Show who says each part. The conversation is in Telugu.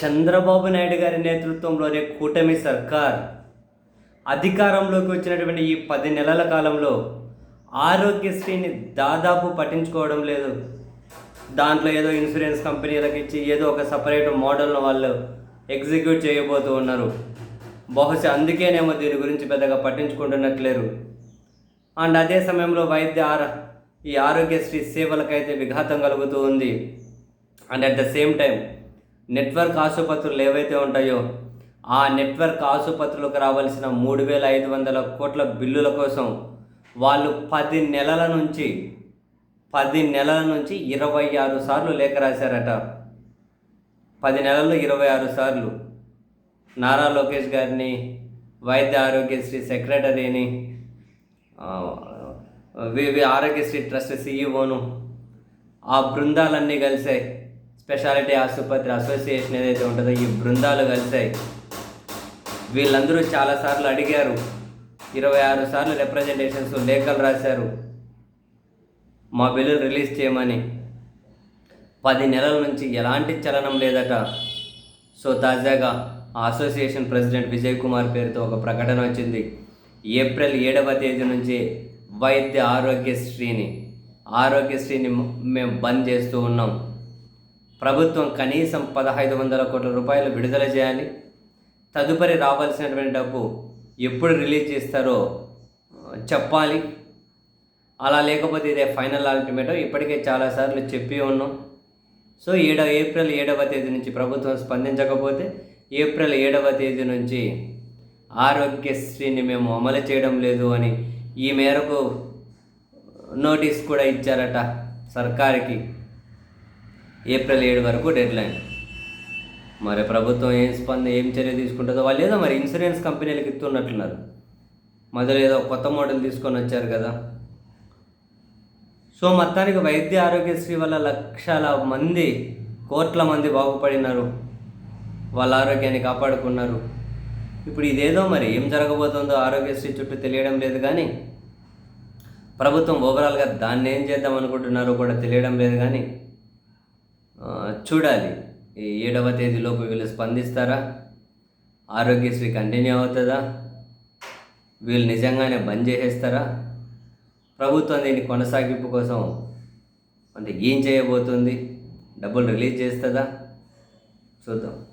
Speaker 1: చంద్రబాబు నాయుడు గారి నేతృత్వంలోనే కూటమి సర్కార్ అధికారంలోకి వచ్చినటువంటి ఈ పది నెలల కాలంలో ఆరోగ్యశ్రీని దాదాపు పట్టించుకోవడం లేదు. దాంట్లో ఏదో ఇన్సూరెన్స్ కంపెనీలకు ఇచ్చి ఏదో ఒక సపరేట్ మోడల్ను వాళ్ళు ఎగ్జిక్యూట్ చేయబోతూ ఉన్నారు. బహుశా అందుకేనేమో దీని గురించి పెద్దగా పట్టించుకుంటున్నట్లేరు. అండ్ అదే సమయంలో వైద్య ఆర ఈ ఆరోగ్యశ్రీ సేవలకైతే విఘాతం కలుగుతూ ఉంది. And at the same time network ఆసుపత్రులు ఏవైతే ఉంటాయో ఆ నెట్వర్క్ ఆసుపత్రులకు రావాల్సిన మూడు వేల ఐదు వందల కోట్ల బిల్లుల కోసం వాళ్ళు పది నెలల నుంచి పది నెలల నుంచి ఇరవై ఆరు సార్లు లేఖ రాశారట. పది నెలల్లో ఇరవై ఆరు సార్లు. నారా లోకేష్ గారిని వైద్య ఆరోగ్యశ్రీ సెక్రటరీని వి- ఆరోగ్యశ్రీ ట్రస్ట్ సీఈఓను ఆ బృందాలన్నీ కలిసాయి స్పెషాలిటీ ఆసుపత్రి అసోసియేషన్ ఏదైతే ఉంటుందో ఈ బృందాలు కలిసాయి. వీళ్ళందరూ చాలాసార్లు అడిగారు. ఇరవై ఆరు సార్లు రిప్రజెంటేషన్స్ లేఖలు రాశారు. మా బిల్లులు రిలీజ్ చేయమని. పది నెలల నుంచి ఎలాంటి చలనం లేదట. సో తాజాగా ఆ అసోసియేషన్ ప్రెసిడెంట్ విజయ్ కుమార్ పేరుతో ఒక ప్రకటన వచ్చింది. ఏప్రిల్ ఏడవ తేదీ నుంచి వైద్య ఆరోగ్యశ్రీని ఆరోగ్యశ్రీని మేము బంద్ చేస్తూ ఉన్నాం. ప్రభుత్వం కనీసం పదహైదు వందల కోట్ల రూపాయలు విడుదల చేయాలి. తదుపరి రావాల్సినటువంటి డబ్బు ఎప్పుడు రిలీజ్ చేస్తారో చెప్పాలి. అలా లేకపోతే ఇదే ఫైనల్ అల్టిమేటం ఇప్పటికే చాలాసార్లు చెప్పి ఉన్నాం. సో ఏడ ఏప్రిల్ ఏడవ తేదీ నుంచి ప్రభుత్వం స్పందించకపోతే ఏప్రిల్ ఏడవ తేదీ నుంచి ఆరోగ్యశ్రీని మేము అమలు చేయడం లేదు అని ఈ మేరకు నోటీస్ కూడా ఇచ్చారట సర్కారికి. ఏప్రిల్ ఏడు వరకు డెడ్ లైన్ మరి ప్రభుత్వం ఏం స్పంద ఏం చర్య తీసుకుంటుందో వాళ్ళు ఏదో మరి ఇన్సూరెన్స్ కంపెనీలకు ఇస్తున్నట్లున్నారు మొదలు ఏదో కొత్త మోడల్ తీసుకొని వచ్చారు కదా. సో మొత్తానికి వైద్య ఆరోగ్యశ్రీ వల్ల లక్షల మంది కోట్ల మంది బాగుపడినారు. వాళ్ళ ఆరోగ్యాన్ని కాపాడుకున్నారు. ఇప్పుడు ఇదేదో మరి ఏం జరగబోతుందో ఆరోగ్యశ్రీ చుట్టూ తెలియడం లేదు కానీ ప్రభుత్వం ఓవరాల్గా దాన్ని ఏం చేద్దాం అనుకుంటున్నారో కూడా తెలియడం లేదు కానీ చూడాలి. ఈ ఏడవ తేదీలోపు వీళ్ళు స్పందిస్తారా? ఆరోగ్యశ్రీ కంటిన్యూ అవుతుందా? వీళ్ళు నిజంగానే బంద్ చేసేస్తారా? ప్రభుత్వం దీని కొనసాగింపు కోసం అంటే ఏం చేయబోతుంది? డబ్బులు రిలీజ్ చేస్తుందా? చూద్దాం.